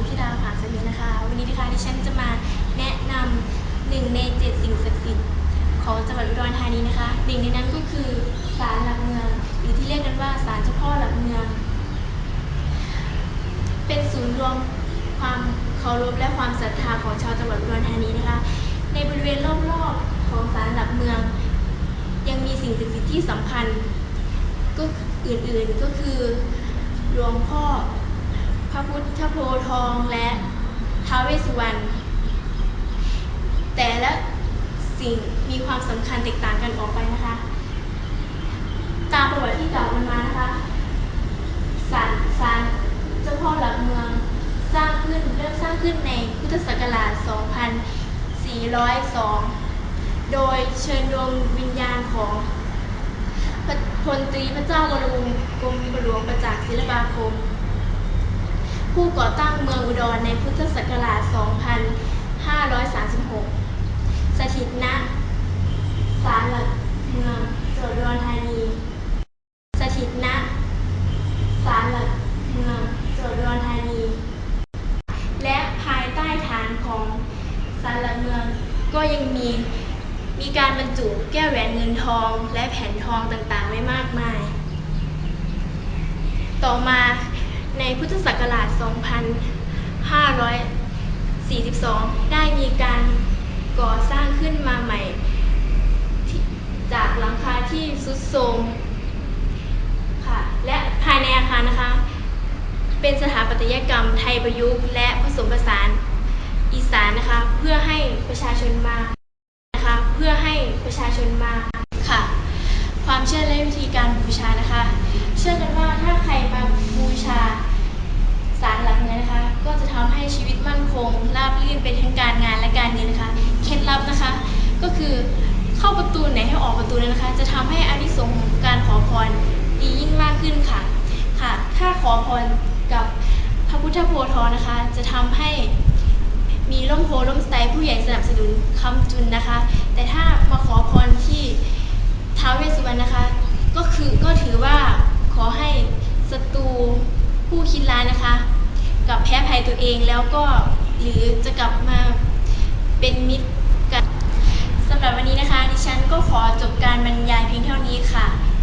วิธิดาผาสมินะคะ วันนี้นะคะดิฉันจะมาแนะนำหนึ่งในเจ็ดสิ่งศักดิ์สิทธิ์ของจังหวัดอุดรธานีนะคะหนึ่งในนั้นก็คือศาลหลักเมือง หรือที่เรียกกันว่าศาลเจ้าพ่อหลักเมือง เป็นศูนย์รวมความเคารพและความศรัทธาของชาวจังหวัดอุดรธานีนะคะ ในบริเวณรอบๆของศาลหลักเมือง ยังมีสิ่งศักดิ์สิทธิ์ที่สำคัญก็อื่นๆก็คือหลวงพ่อ พระพุทธโพธิ์ทองและท้าวเวสสุวรรณแต่ละสิ่งมีความสำคัญแตกต่างกันออกไปนะคะ ตามประวัติที่กล่าวกันมานะคะศาลศาลเจ้าพ่อหลักเมืองสร้างขึ้นเริ่มสร้างขึ้นในพุทธศักราช 2402 โดยเชิญดวงวิญญาณของพลตรีพระเจ้าบรมกรมหลวงประจักษ์ศิลปาคม ผู้ก่อตั้งเมืองอุดรในพุทธศักราช 2536 สถิตณศาลหลักเมืองจังหวัดอุดรธานี สถิตณศาลหลักเมืองจังหวัดอุดรธานี และภายใต้ฐานของศาลหลักเมืองก็ยังมีมีการบรรจุแก้วแหวนเงินทองและแผ่นทองต่างๆ ไว้มากมาย ต่อมา ในพุทธศักราช 2542 ได้มีการก่อสร้างขึ้นมาใหม่ จากหลังคาที่ทรุดโทรมค่ะ และภายในอาคารนะคะ เป็นสถาปัตยกรรมไทยประยุกต์ และผสมผสานอีสานนะคะ เพื่อให้ประชาชนมานะคะ เพื่อให้ประชาชนมาค่ะ ความเชื่อและวิธีการบูชา นะคะ จะทำให้อานิสงส์ของการขอพรดียิ่งมากขึ้นค่ะ ค่ะ ถ้าขอพรกับพระพุทธโพธิ์ทอนะคะ จะทำให้มีร่มโพล่มไทรผู้ใหญ่สนับสนุนคำจุนนะคะ แต่ถ้ามาขอพรที่ท้าวเวสสุวรรณนะคะ ก็คือก็ถือว่าขอให้ศัตรูผู้คิดร้ายนะคะ กับแพ้ภัยตัวเองแล้วก็หรือจะกลับมาเป็นมิตรกันสำหรับวันนี้นะคะ ขอจบการบรรยายเพียงเท่านี้ค่ะขอบคุณค่ะ